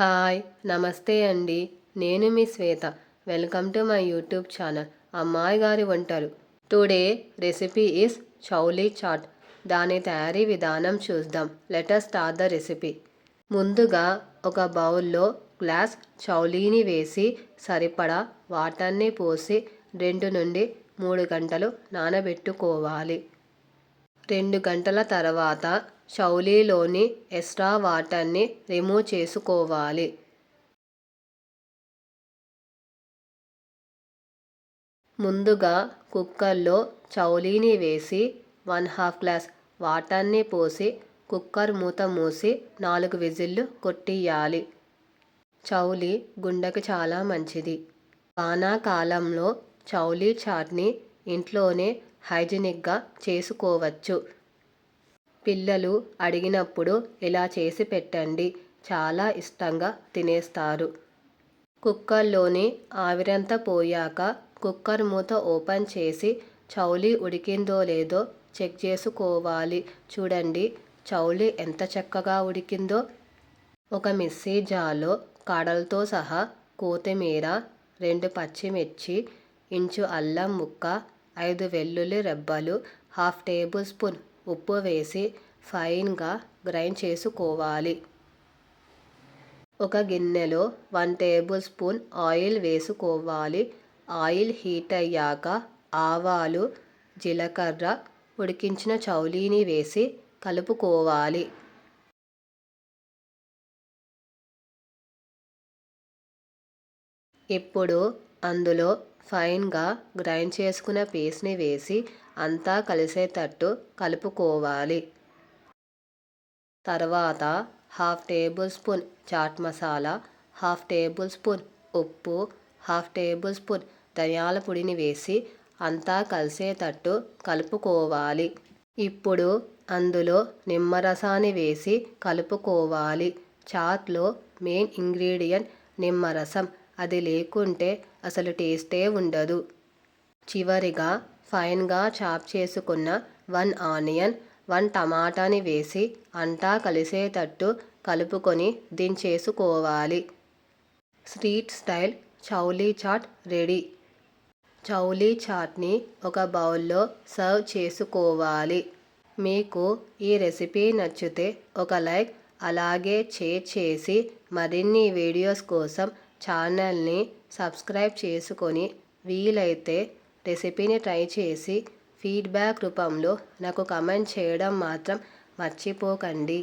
Hi నమస్తే అండి. నేను మీ Swetha. Welcome to my YouTube channel. అమ్మాయి గారి వంటలు. Today recipe is chawli chaat. దాని తయారీ విధానం చూద్దాం. Let's start the recipe. ముందుగా ఒక బౌల్లో గ్లాస్ చౌలీని వేసి సరిపడా వాటర్ని పోసి రెండు నుండి మూడు గంటలు నానబెట్టుకోవాలి. రెండు గంటల తర్వాత చౌలీలోని ఎక్స్ట్రా వాటర్ని రిమూవ్ చేసుకోవాలి. ముందుగా కుక్కర్లో చౌలీని వేసి వన్ హాఫ్ గ్లాస్ వాటర్ని పోసి కుక్కర్ మూత మూసి నాలుగు విజిల్లు కొట్టియాలి చౌలీ గుండెకు చాలా మంచిది. వానాకాలంలో చౌలీ చాట్ని ఇంట్లోనే హైజీనిక్గా చేసుకోవచ్చు. పిల్లలు అడిగినప్పుడు ఇలా చేసి పెట్టండి. చాలా ఇష్టంగా తినేస్తారు. కుక్కర్లోని ఆవిరంతా పోయాక కుక్కర్ మూత ఓపెన్ చేసి చౌలి ఉడికిందో లేదో చెక్ చేసుకోవాలి. చూడండి చౌలి ఎంత చక్కగా ఉడికిందో. ఒక మిక్సీ జాలో కాడలతో సహా కొత్తిమీర రెండు పచ్చిమిర్చి ఇంచు అల్లం ముక్క ఐదు వెల్లుల్లి రెబ్బలు హాఫ్ టేబుల్ స్పూన్ ఉప్పు వేసి ఫైన్గా గ్రైండ్ చేసుకోవాలి. ఒక గిన్నెలో వన్ టేబుల్ స్పూన్ ఆయిల్ వేసుకోవాలి. ఆయిల్ హీట్ అయ్యాక ఆవాలు జీలకర్ర ఉడికించిన చౌలీని వేసి కలుపుకోవాలి. ఇప్పుడు అందులో ఫైన్గా గ్రైండ్ చేసుకున్న పేస్ట్ని వేసి అంతా కలిసేటట్టు కలుపుకోవాలి. తర్వాత half tablespoon chaat masala half tablespoon ఉప్పు హాఫ్ టేబుల్ స్పూన్ ధనియాల పొడిని వేసి అంతా కలిసేటట్టు కలుపుకోవాలి. ఇప్పుడు అందులో నిమ్మరసాన్ని వేసి కలుపుకోవాలి. చాట్లో మెయిన్ ఇంగ్రీడియంట్ నిమ్మరసం. అది లేకుంటే అసలు టేస్టే ఉండదు. చివరిగా ఫైన్గా చాప్ చేసుకున్న వన్ ఆనియన్ వన్ టమాటాని వేసి అంతా కలిసేటట్టు కలుపుకొని దించేసుకోవాలి. Street style chawli chaat ready. Chawli చాట్ని ఒక బౌల్లో సర్వ్ చేసుకోవాలి. మీకు ఈ రెసిపీ నచ్చితే ఒక లైక్ అలాగే షేర్ చేసి మరిన్ని వీడియోస్ కోసం ఛానల్ని సబ్స్క్రైబ్ చేసుకొని వీలైతే రెసిపీని ట్రై చేసి ఫీడ్బ్యాక్ రూపంలో నాకు కమెంట్ చేయడం మాత్రం మర్చిపోకండి.